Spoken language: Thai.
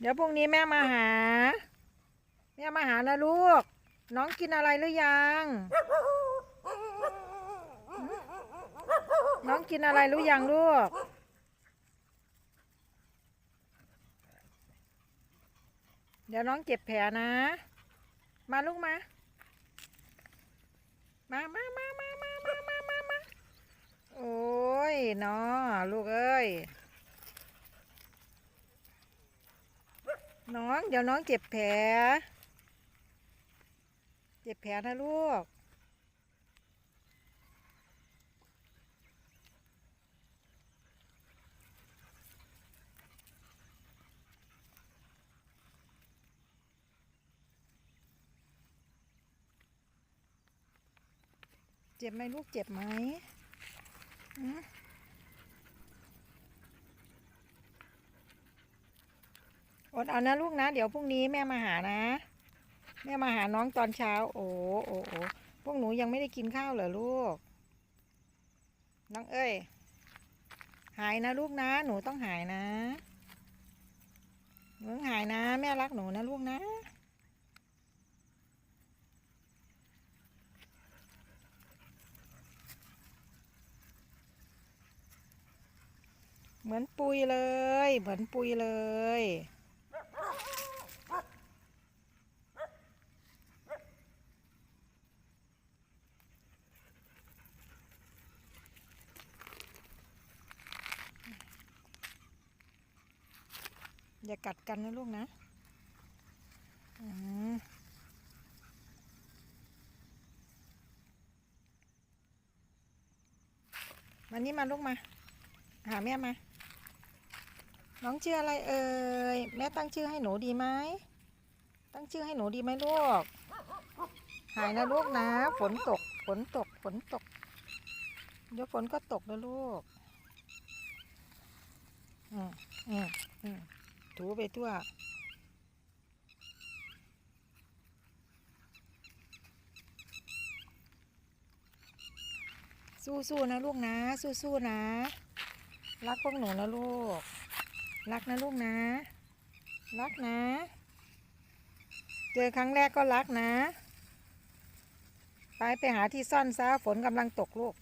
เดี๋ยวพรุ่งนี้แม่มาหา แม่มาหานะลูก น้องกินอะไรหรือยัง น้องกินอะไรหรือยังลูก เดี๋ยวน้องเจ็บแผลนะ มาลูกมา มามามามามามามามาโอ้ยนาะลูกเอ้ย น้อง เดี๋ยวน้องเจ็บแผล เจ็บแผลนะลูก เจ็บไหมลูกเจ็บไหมหืม อดเอานะลูกนะ เดี๋ยวพรุ่งนี้แม่มาหานะ แม่มาหาน้องตอนเช้า โอ้โอ้โอ้พวกหนูยังไม่ได้กินข้าวเหรอลูก น้องเอ้ย หายนะลูกนะ หนูต้องหายนะหนูหายนะ แม่รักหนูนะลูกนะเหมือนปุยเลย เหมือนปุยเลย อย่ากัดกันนะลูกนะอืมมานี่มาลูกมา หาแม่มา น้องชื่ออะไรเอ่ย แม่ตั้งชื่อให้หนูดีไหม ตั้งชื่อให้หนูดีไหมลูก หายนะลูกนะ ฝนตก ฝนตก ฝนตก เดี๋ยวฝนก็ตกนะลูก อืมอืมอืม ถูไปทั่วสู้ๆนะลูกนะ สู้ๆนะ รักพวกหนูนะลูก รักนะลูกนะ รักนะ เจอครั้งแรกก็รักนะ ไปไปหาที่ซ่อนซะฝนกำลังตกลูก